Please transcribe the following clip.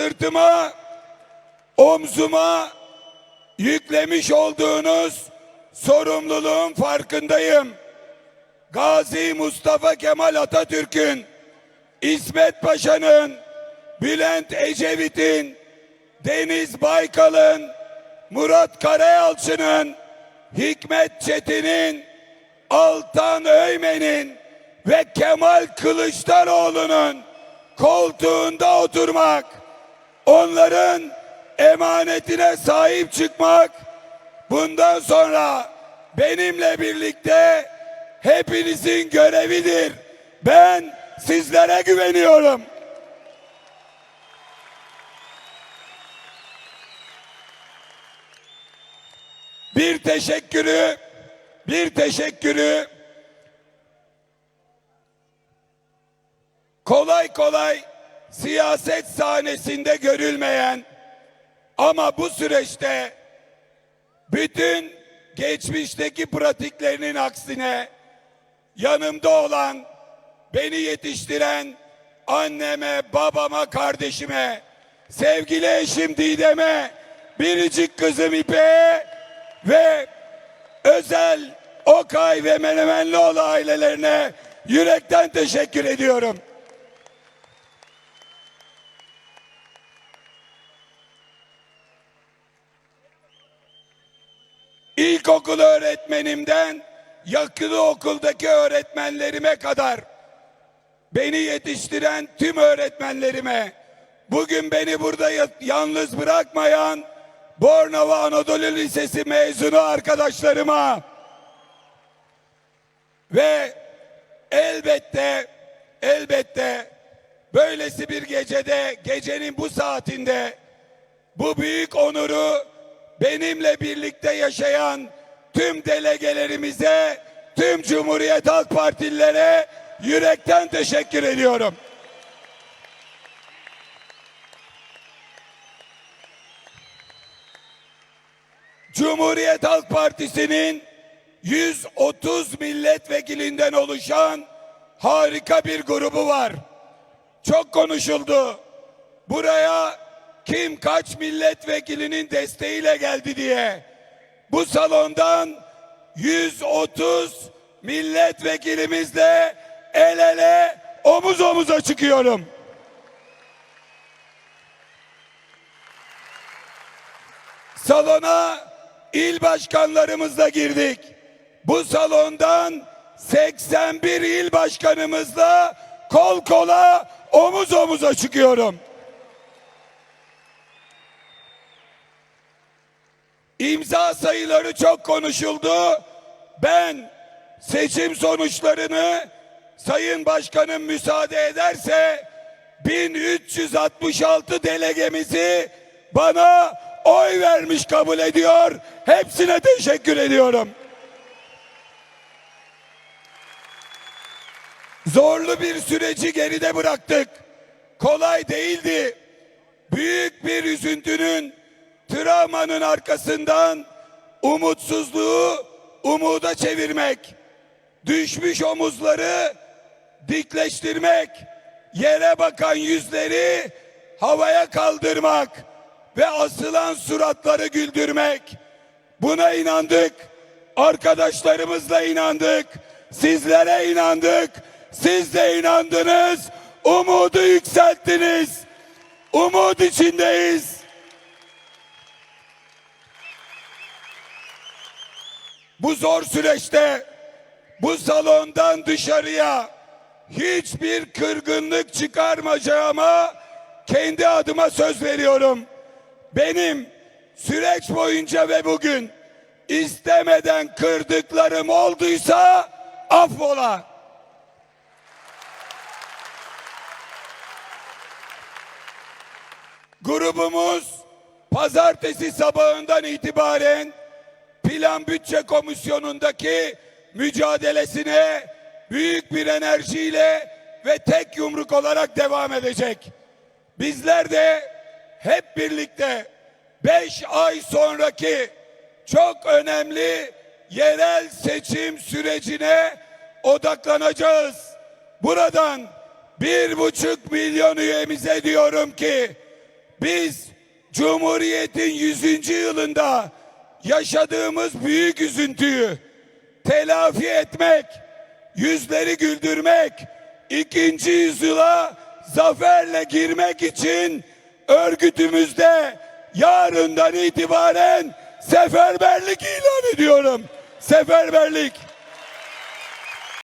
sırtıma, omzuma yüklemiş olduğunuz sorumluluğun farkındayım. Gazi Mustafa Kemal Atatürk'ün, İsmet Paşa'nın, Bülent Ecevit'in, Deniz Baykal'ın, Murat Karayalçı'nın, Hikmet Çetin'in, Altan Öymen'in ve Kemal Kılıçdaroğlu'nun koltuğunda oturmak, onların emanetine sahip çıkmak, bundan sonra benimle birlikte hepinizin görevidir. Ben sizlere güveniyorum. Bir teşekkürü, bir teşekkürü kolay kolay siyaset sahnesinde görülmeyen ama bu süreçte bütün geçmişteki pratiklerinin aksine yanımda olan, beni yetiştiren anneme, babama, kardeşime, sevgili eşim Didem'e, biricik kızım İpek'e ve özel Okay ve Menemenlioğlu ailelerine yürekten teşekkür ediyorum. İlkokul öğretmenimden yakılı okuldaki öğretmenlerime kadar beni yetiştiren tüm öğretmenlerime bugün beni burada ya- yalnız bırakmayan Bornova Anadolu Lisesi mezunu arkadaşlarıma ve elbette elbette böylesi bir gecede gecenin bu saatinde bu büyük onuru benimle birlikte yaşayan tüm delegelerimize, tüm Cumhuriyet Halk Partililere yürekten teşekkür ediyorum. Cumhuriyet Halk Partisi'nin 130 milletvekilinden oluşan harika bir grubu var. Çok konuşuldu. Buraya kim kaç milletvekilinin desteğiyle geldi diye. Bu salondan 130 milletvekilimizle el ele omuz omuza çıkıyorum. Salona il başkanlarımızla girdik. Bu salondan 81 il başkanımızla kol kola omuz omuza çıkıyorum. İmza sayıları çok konuşuldu. Ben seçim sonuçlarını Sayın Başkanım müsaade ederse 1366 delegemizi bana oy vermiş kabul ediyor. Hepsine teşekkür ediyorum. Zorlu bir süreci geride bıraktık. Kolay değildi. Büyük bir üzüntünün, travmanın arkasından umutsuzluğu umuda çevirmek, düşmüş omuzları dikleştirmek, yere bakan yüzleri havaya kaldırmak ve asılan suratları güldürmek. Buna inandık. Arkadaşlarımızla inandık. Sizlere inandık. Siz de inandınız. Umudu yükselttiniz. Umut içindeyiz. Bu zor süreçte bu salondan dışarıya hiçbir kırgınlık çıkarmayacağıma kendi adıma söz veriyorum. Benim süreç boyunca ve bugün istemeden kırdıklarım olduysa affola. Grubumuz pazartesi sabahından itibaren Plan Bütçe Komisyonu'ndaki mücadelesine büyük bir enerjiyle ve tek yumruk olarak devam edecek. Bizler de hep birlikte 5 ay sonraki çok önemli yerel seçim sürecine odaklanacağız. Buradan bir buçuk milyon üyemize diyorum ki biz Cumhuriyet'in 100. yılında yaşadığımız büyük üzüntüyü telafi etmek, yüzleri güldürmek, ikinci yüzyıla zaferle girmek için örgütümüzde yarından itibaren seferberlik ilan ediyorum. Seferberlik.